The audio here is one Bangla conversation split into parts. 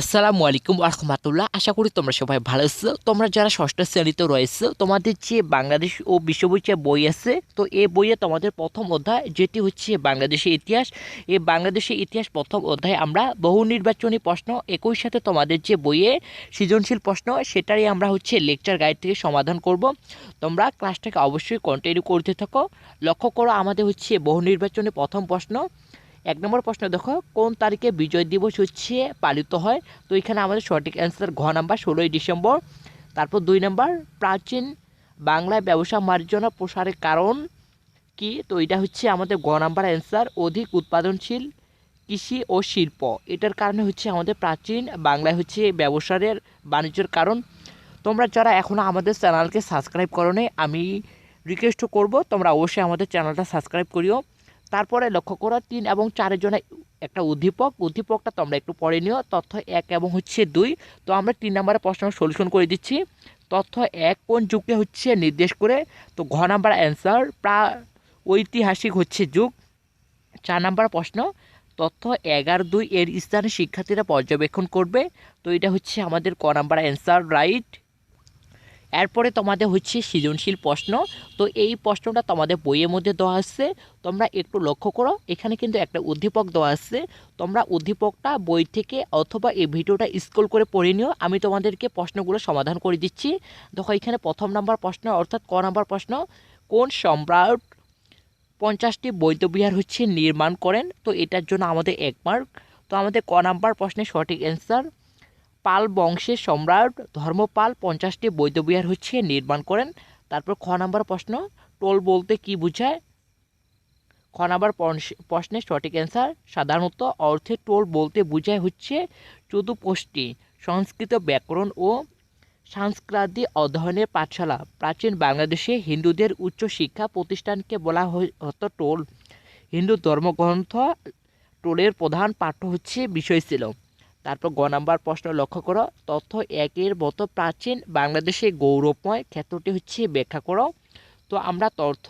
আসসালামু আলাইকুম রহমতুল্লাহ আশা করি তোমরা সবাই ভালো আছো। তোমরা যারা ষষ্ঠ শ্রেণীতে রয়েছে, তোমাদের যে বাংলাদেশ ও বিশ্ববই যে বই আছে, তো এই বইয়ে তোমাদের প্রথম অধ্যায়, যেটি হচ্ছে বাংলাদেশের ইতিহাস। এই বাংলাদেশের ইতিহাস প্রথম অধ্যায়ে আমরা বহু নির্বাচনী প্রশ্ন, একই সাথে তোমাদের যে বইয়ে সৃজনশীল প্রশ্ন, সেটারই আমরা হচ্ছে লেকচার গাইড থেকে সমাধান করব। তোমরা ক্লাসটাকে অবশ্যই কন্টিনিউ করতে থাকো। লক্ষ্য করো, আমাদের হচ্ছে বহু নির্বাচনী প্রথম প্রশ্ন। এক নম্বর প্রশ্ন, দেখো, কোন তারিখে বিজয় দিবস হচ্ছে, পালিত হয়? তো এখানে আমাদের সঠিক অ্যান্সার ঘ নাম্বার, ষোলোই ডিসেম্বর। তারপর দুই নাম্বার, প্রাচীন বাংলায় ব্যবসা মার্জনা প্রসারের কারণ কি? তো এটা হচ্ছে আমাদের গ নাম্বার অ্যান্সার অধিক উৎপাদনশীল কৃষি ও শিল্প। এটার কারণে হচ্ছে আমাদের প্রাচীন বাংলায় হচ্ছে ব্যবসারের বাণিজ্যের কারণ। তোমরা যারা এখনও আমাদের চ্যানেলকে সাবস্ক্রাইব করো আমি রিকোয়েস্ট করব, তোমরা অবশ্যই আমাদের চ্যানেলটা সাবস্ক্রাইব করিও। তারপরে লক্ষ্য করো তিন এবং চারের জন্য একটা উদ্দীপক। উদ্দীপকটা তোমরা একটু পড়ে নিও। তথ্য এক এবং হচ্ছে দুই। তো আমরা তিন নম্বরের প্রশ্ন সলিউশন করে দিচ্ছি। তথ্য এক কোন যুগকে হচ্ছে নির্দেশ করে? তো ঘ নাম্বার অ্যান্সার প্রা ঐতিহাসিক হচ্ছে যুগ। চার নাম্বার প্রশ্ন, তথ্য এগারো দুই এর স্থানে শিক্ষার্থীরা পর্যবেক্ষণ করবে? তো এটা হচ্ছে আমাদের ক নাম্বার অ্যান্সার, রাইট? এরপরে তোমাদের হচ্ছে সৃজনশীল প্রশ্ন। তো এই প্রশ্নটা তোমাদের বইয়ের মধ্যে দেওয়া আছে। তোমরা একটু লক্ষ্য করো, এখানে কিন্তু একটা উদ্দীপক দেওয়া আছে। তোমরা উদ্দীপকটা বই থেকে অথবা এই ভিডিওটা স্ক্রল করে পড়ে নিও। আমি তোমাদেরকে প্রশ্নগুলো সমাধান করে দিচ্ছি। দেখো, এখানে প্রথম নাম্বার প্রশ্ন অর্থাৎ ক নাম্বার প্রশ্ন। কোন সম্রাট পঞ্চাশটি বৌদ্ধবিহার হচ্ছে নির্মাণ করেন? তো এটার জন্য আমাদের এক মার্ক তো আমাদের ক নাম্বার প্রশ্নের সঠিক অ্যান্সার পাল বংশের সম্রাট ধর্মপাল পঞ্চাশটি বৌদ্ধবিহার হচ্ছে নির্মাণ করেন। তারপর খ নাম্বার প্রশ্ন, টোল বলতে কি বোঝায়? খ নাম্বার প্রশ্নের সঠিক অ্যান্সার সাধারণত অর্থে টোল বলতে বোঝায় হচ্ছে চতুপোষ্টি, সংস্কৃত ব্যাকরণ ও সাংস্কৃতিক অধ্যয়নের পাঠশালা। প্রাচীন বাংলাদেশে হিন্দুদের উচ্চ শিক্ষা প্রতিষ্ঠানকে বলা হতো টোল। হিন্দু ধর্মগ্রন্থ টোলের প্রধান পাঠ্য হচ্ছে বিষয় ছিল তারপর গ নাম্বার প্রশ্ন লক্ষ্য করো। তথ্য একের মতো প্রাচীন বাংলাদেশে গৌরবময় ক্ষেত্রটি হচ্ছে ব্যাখ্যা করো। তো আমরা তথ্য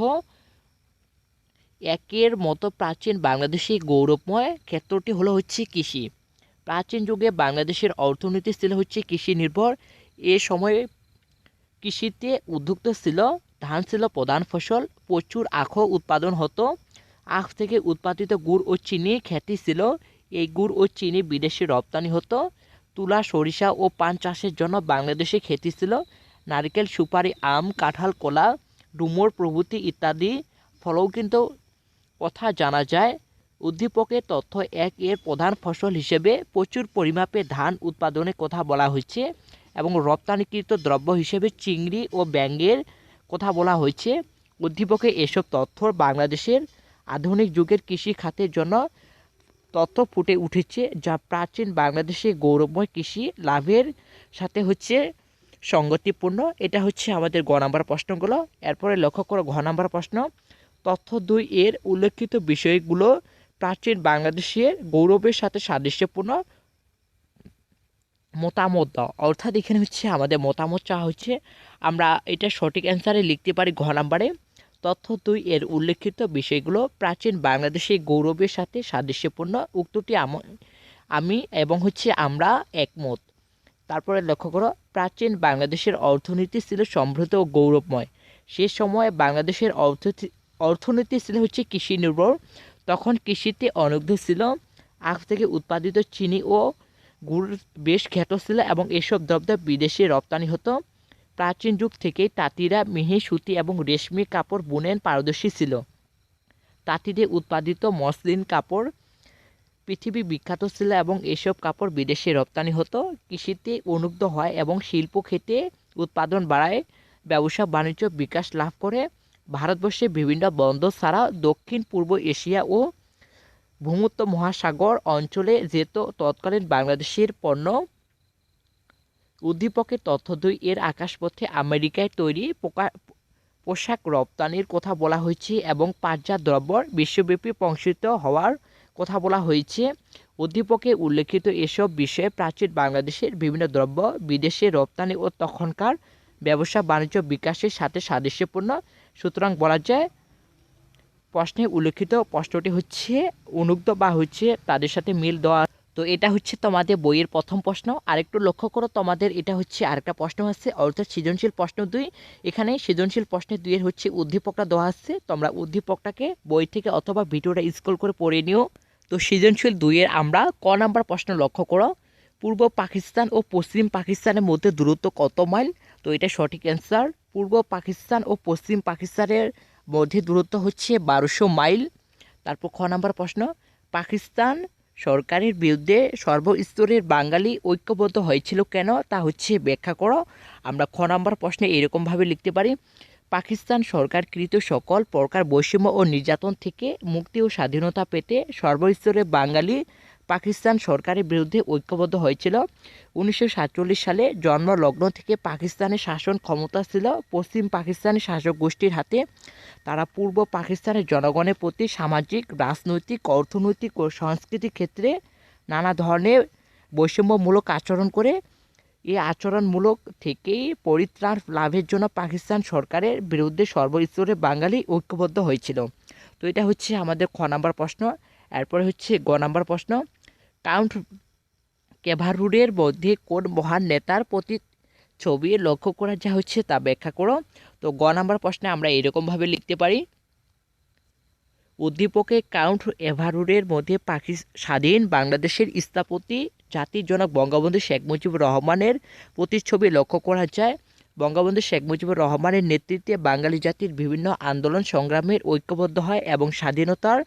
একের মতো প্রাচীন বাংলাদেশে গৌরবময় ক্ষেত্রটি হলো হচ্ছে কৃষি। প্রাচীন যুগে বাংলাদেশের অর্থনীতি ছিল হচ্ছে কৃষি নির্ভর। এ সময়ে কৃষিতে উদ্যুক্ত ছিল, ধান ছিল প্রধান ফসল, প্রচুর আখ উৎপাদন হতো। আখ থেকে উৎপাদিত গুড় ও চিনি খ্যাতি ছিল। এই গুড় ও চিনি বিদেশে রপ্তানি হতো। তুলা, সরিষা ও পান চাষের জন্য বাংলাদেশে খ্যাতি ছিল। নারকেল, সুপারি, আম, কাঁঠাল, কলা, ডুমুর প্রভৃতি ইত্যাদি ফলেও কিন্তু কথা জানা যায়। উদ্দীপকের তথ্য এক, এর প্রধান ফসল হিসেবে প্রচুর পরিমাপে ধান উৎপাদনের কথা বলা হয়েছে এবং রপ্তানিকৃত দ্রব্য হিসেবে চিংড়ি ও ব্যাঙের কথা বলা হয়েছে। উদ্দীপকে এসব তথ্য বাংলাদেশের আধুনিক যুগের কৃষি খাতের জন্য তথ্য ফুটে উঠেছে যা প্রাচীন বাংলাদেশে গৌরবময় কৃষি লাভের সাথে হচ্ছে সঙ্গতিপূর্ণ। এটা হচ্ছে আমাদের গ নাম্বার প্রশ্নগুলো। এরপরে লক্ষ্য করো ঘ নাম্বার প্রশ্ন। তথ্য দুই এর উল্লেখিত বিষয়গুলো প্রাচীন বাংলাদেশের গৌরবের সাথে সাদৃশ্যপূর্ণ। মতামত দাও। অর্থাৎ এখানে হচ্ছে আমাদের মতামত চাওয়া হচ্ছে। আমরা এটা সঠিক অ্যান্সারে লিখতে পারি ঘ নাম্বারে। তথ্য দুই এর উল্লেখিত বিষয়গুলো প্রাচীন বাংলাদেশের গৌরবের সাথে সাদৃশ্যপূর্ণ। উক্তটি আম- এবং হচ্ছে আমরা একমত। তারপরে লক্ষ্য করো, প্রাচীন বাংলাদেশের অর্থনীতি ছিল সমৃদ্ধ ও গৌরবময়। সে সময়ে বাংলাদেশের অর্থনীতি অর্থনীতি ছিল হচ্ছে কৃষি নির্ভর। তখন কৃষিতে অনুগ্ধ ছিল। আখ থেকে উৎপাদিত চিনি ও গুড় বেশ খ্যাত ছিল এবং এসব দ্রব্য বিদেশে রপ্তানি হতো। প্রাচীন যুগ থেকেই তাঁতিরা মিহি, সুতি এবং রেশমি কাপড় বুনেন পারদর্শী ছিল। তাঁতিদের উৎপাদিত মসলিন কাপড় পৃথিবী বিখ্যাত ছিল এবং এসব কাপড় বিদেশে রপ্তানি হতো। কৃষিতে অনুগ্ধ হয় এবং শিল্প ক্ষেত্রে উৎপাদন বাড়ায়। ব্যবসা, বাণিজ্য বিকাশ লাভ করে। ভারতবর্ষে বিভিন্ন বন্দর ছাড়া দক্ষিণ, পূর্ব এশিয়া ও ভূমধ্য মহাসাগর অঞ্চলে যেত তৎকালীন বাংলাদেশের পণ্য। উদ্দীপকের তথ্য দুই, এর আকাশপথে আমেরিকায় তৈরি পোকা, পোশাক রপ্তানির কথা বলা হয়েছে এবং পাটজাত দ্রব্যর বিশ্বব্যাপী প্রংশিত হওয়ার কথা বলা হয়েছে। উদ্দীপকে উল্লেখিত এসব বিষয়ে প্রাচীন বাংলাদেশের বিভিন্ন দ্রব্য বিদেশে রপ্তানি ও তখনকার ব্যবসা বাণিজ্য বিকাশের সাথে সাদৃশ্যপূর্ণ। সুতরাং বলা যায়, প্রশ্নে উল্লেখিত প্রশ্নটি হচ্ছে অনুক্ত বা হচ্ছে তাদের সাথে মিল দেওয়া তো এটা হচ্ছে তোমাদের বইয়ের প্রথম প্রশ্ন। আরেকটু লক্ষ্য করো, তোমাদের এটা হচ্ছে আরেকটা প্রশ্ন আছে, অর্থাৎ সৃজনশীল প্রশ্ন দুই। এখানে সৃজনশীল প্রশ্নের দুইয়ের হচ্ছে উদ্দীপকটা দেওয়া আছে। তোমরা উদ্দীপকটাকে বই থেকে অথবা ভিডিওটা স্ক্রল করে পড়ে নিও। তো সৃজনশীল দুইয়ের আমরা ক নাম্বার প্রশ্ন লক্ষ্য করো। পূর্ব পাকিস্তান ও পশ্চিম পাকিস্তানের মধ্যে দূরত্ব কত মাইল? তো এটা সঠিক অ্যান্সার পূর্ব পাকিস্তান ও পশ্চিম পাকিস্তানের মধ্যে দূরত্ব হচ্ছে বারোশো মাইল। তারপর খ নাম্বার প্রশ্ন, পাকিস্তান সরকারের বিরুদ্ধে সর্বস্তরের বাঙালি ঐক্যবদ্ধ হয়েছিল কেন তা হচ্ছে ব্যাখ্যা করো। আমরা খ নম্বর প্রশ্নে এরকমভাবে লিখতে পারি, পাকিস্তান সরকারকৃত সকল প্রকার বৈষম্য ও নির্যাতন থেকে মুক্তি ও স্বাধীনতা পেতে সর্বস্তরের বাঙালি পাকিস্তান সরকারের বিরুদ্ধে ঐক্যবদ্ধ হয়েছিল। উনিশশো সাতচল্লিশ সালে জন্মলগ্ন থেকে পাকিস্তানের শাসন ক্ষমতা ছিল। পশ্চিম পাকিস্তানের শাসক গোষ্ঠীর হাতে তারা পূর্ব পাকিস্তানের জনগণের প্রতি সামাজিক, রাজনৈতিক, অর্থনৈতিক ও সাংস্কৃতিক ক্ষেত্রে নানা ধরনের বৈষম্যমূলক আচরণ করে। এই আচরণমূলক থেকেই পরিত্রাণ লাভের জন্য পাকিস্তান সরকারের বিরুদ্ধে সর্বস্তরে বাঙালি ঐক্যবদ্ধ হয়েছিল। তো এটা হচ্ছে আমাদের খ নাম্বার প্রশ্ন। এরপরে হচ্ছে গ নাম্বার প্রশ্ন। কাউন্ট কেভারুডের মধ্যে কোন মহান নেতার প্রতি ছবি লক্ষ্য করা যা হচ্ছে তা ব্যাখ্যা করো। তো গ নাম্বার প্রশ্নে আমরা এরকমভাবে লিখতে পারি। উদ্দীপকে কাউন্ট এভারুডের মধ্যে পাকি স্বাধীন বাংলাদেশের স্থাপতি জাতির জনক বঙ্গবন্ধু শেখ মুজিবুর রহমানের প্রতিচ্ছবি লক্ষ্য করা যায়। বঙ্গবন্ধু শেখ মুজিবুর রহমানের নেতৃত্বে বাঙালি জাতির বিভিন্ন আন্দোলন সংগ্রামের ঐক্যবদ্ধ হয় এবং স্বাধীনতার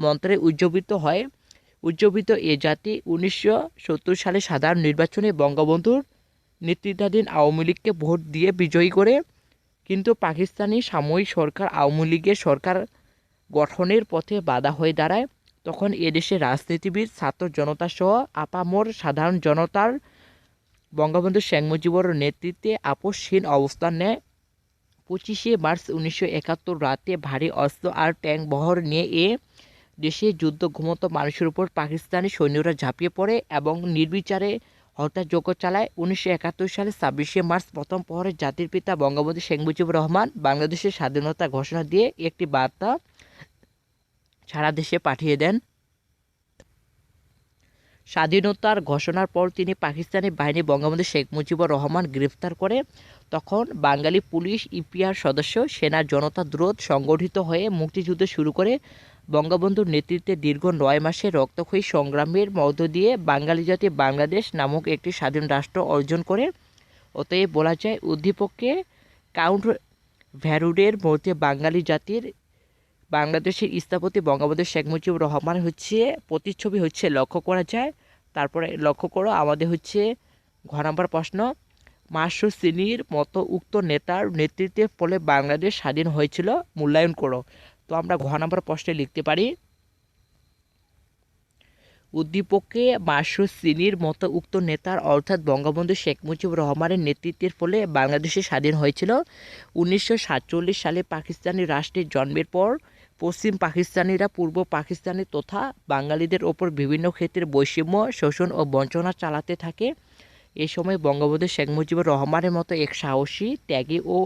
মন্ত্রে উজ্জীবিত হয়। উজ্জীবিত এ জাতি উনিশশো সত্তর সালে সাধারণ নির্বাচনে বঙ্গবন্ধুর নেতৃত্বাধীন আওয়ামী লীগকে ভোট দিয়ে বিজয়ী করে। কিন্তু পাকিস্তানি সাময়িক সরকার আওয়ামী লীগের সরকার গঠনের পথে বাধা হয়ে দাঁড়ায়। তখন এদেশের রাজনীতিবিদ, ছাত্র জনতা সহ আপামর সাধারণ জনতার বঙ্গবন্ধু শেখ মুজিবুর নেতৃত্বে আপোষহীন অবস্থান নেয়। পঁচিশে মার্চ উনিশশো একাত্তর রাতে ভারী অস্ত্র আর ট্যাঙ্ক বহর নিয়ে এ দেশে যুদ্ধ ঘুমন্ত মানুষের উপর পাকিস্তানি সৈন্যরা ঝাঁপিয়ে পড়ে এবং নির্বিচারে হত্যাযজ্ঞ চালায়। উনিশশো একাত্তর সালে ছাব্বিশে মার্চ প্রথম প্রহরে জাতির পিতা বঙ্গবন্ধু শেখ মুজিবুর রহমান বাংলাদেশের স্বাধীনতা ঘোষণা দিয়ে একটি বার্তা সারা দেশে পাঠিয়ে দেন। স্বাধীনতার ঘোষণার পর তিনি পাকিস্তানি বাহিনী বঙ্গবন্ধু শেখ মুজিবুর রহমান গ্রেফতার করে। তখন বাঙালি পুলিশ ইপিআর সদস্য, সেনা, জনতা দ্রোত সংগঠিত হয়ে মুক্তিযুদ্ধ শুরু করে। বঙ্গবন্ধুর নেতৃত্বে দীর্ঘ নয় মাসের রক্তক্ষয়ী সংগ্রামের মধ্য দিয়ে বাঙালি জাতি বাংলাদেশ নামক একটি স্বাধীন রাষ্ট্র অর্জন করে। অতএব বলা যায়, উদ্দীপককে কাউন্ট ভ্যারুডের মধ্যে বাঙালি জাতির, বাংলাদেশের স্থপতি বঙ্গবন্ধু শেখ মুজিবুর রহমান হচ্ছে, প্রতিচ্ছবি হচ্ছে লক্ষ্য করা যায়। তারপরে লক্ষ্য করো, আমাদের হচ্ছে ঘ নম্বর প্রশ্ন মার্শো শ্রেণির মতো উক্ত নেতার নেতৃত্বের ফলে বাংলাদেশ স্বাধীন হয়েছিল। মূল্যায়ন করো। তো আমরা ঘ নম্বর প্রশ্নে লিখতে পারি। উদ্দীপকে মার্শো শ্রেণির মতো উক্ত নেতার অর্থাৎ বঙ্গবন্ধু শেখ মুজিবুর রহমানের নেতৃত্বের ফলে বাংলাদেশে স্বাধীন হয়েছিল। উনিশশো সাতচল্লিশ সালে পাকিস্তানি রাষ্ট্রের জন্মের পর পশ্চিম পাকিস্তানিরা পূর্ব পাকিস্তানি তথা বাঙালিদের ওপর বিভিন্ন ক্ষেত্রে বৈষম্য, শোষণ ও বঞ্চনা চালাতে থাকে। এ সময় বঙ্গবন্ধু শেখ মুজিবুর রহমানের মতো এক সাহসী, ত্যাগী ও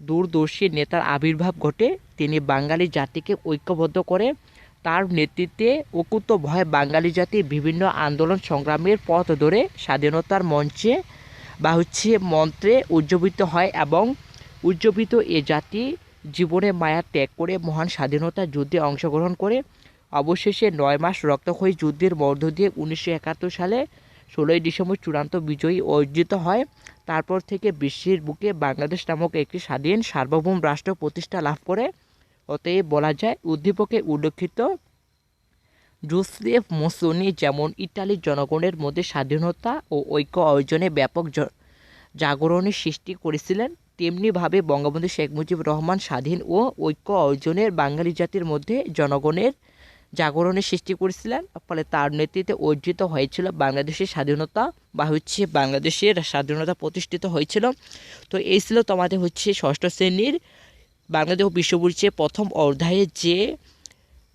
দূরদর্শী নেতার আবির্ভাব ঘটে। তিনি বাঙালি জাতিকে ঐক্যবদ্ধ করে, তার নেতৃত্বে অকুত ভয় বাঙালি জাতি বিভিন্ন আন্দোলন সংগ্রামের পথ ধরে স্বাধীনতার মঞ্চে বা হচ্ছে মন্ত্রে উজ্জীবিত হয় এবং উজ্জীবিত এ জাতি জীবনে মায়া ত্যাগ করে মহান স্বাধীনতা যুদ্ধে অংশগ্রহণ করে। অবশেষে নয় মাস রক্তক্ষয়ী যুদ্ধের মধ্য দিয়ে উনিশশো একাত্তর সালে ষোলোই ডিসেম্বর চূড়ান্ত বিজয়ী অর্জিত হয়। তারপর থেকে বিশ্বের বুকে বাংলাদেশ নামক একটি স্বাধীন সার্বভৌম রাষ্ট্র প্রতিষ্ঠা লাভ করে। অতএব বলা যায়, উদ্দীপকে উল্লেখিত। জোসেফ মোসোনি যেমন ইটালির জনগণের মধ্যে স্বাধীনতা ও ঐক্য অর্জনে ব্যাপক জাগরণের সৃষ্টি করেছিলেন, তেমনিভাবে বঙ্গবন্ধু শেখ মুজিবুর রহমান স্বাধীন ও ঐক্য অর্জনের বাঙালি জাতির মধ্যে জনগণের জাগরণের সৃষ্টি করেছিলেন, ফলে তার নেতৃত্বে অর্জিত হয়েছিল বাংলাদেশের স্বাধীনতা বা হচ্ছে বাংলাদেশের স্বাধীনতা প্রতিষ্ঠিত হয়েছিল। তো এই ছিল তোমাদের হচ্ছে ষষ্ঠ শ্রেণির বাংলাদেশ বিশ্ব প্রথম অধ্যায়ে যে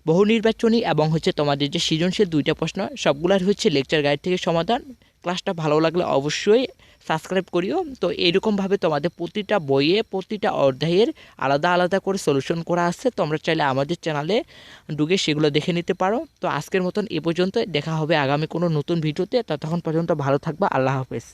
বহু নির্বাচনী এবং হচ্ছে তোমাদের যে সৃজনশীল দুইটা প্রশ্ন, সবগুলার হচ্ছে লেকচার গাইড থেকে সমাধান। ক্লাসটা ভালো লাগলে অবশ্যই সাবস্ক্রাইব করিও। তো এইরকমভাবে তোমাদের প্রতিটা বইয়ে, প্রতিটা অধ্যায়ের আলাদা আলাদা করে সলিউশন করা আছে। তোমরা চাইলে আমাদের চ্যানেলে ঢুকে সেগুলো দেখে নিতে পারো। তো আজকের মতন এ পর্যন্ত দেখা হবে আগামী কোনো নতুন ভিডিওতে। ততক্ষণ পর্যন্ত ভালো থাকবা। আল্লাহ হাফেজ।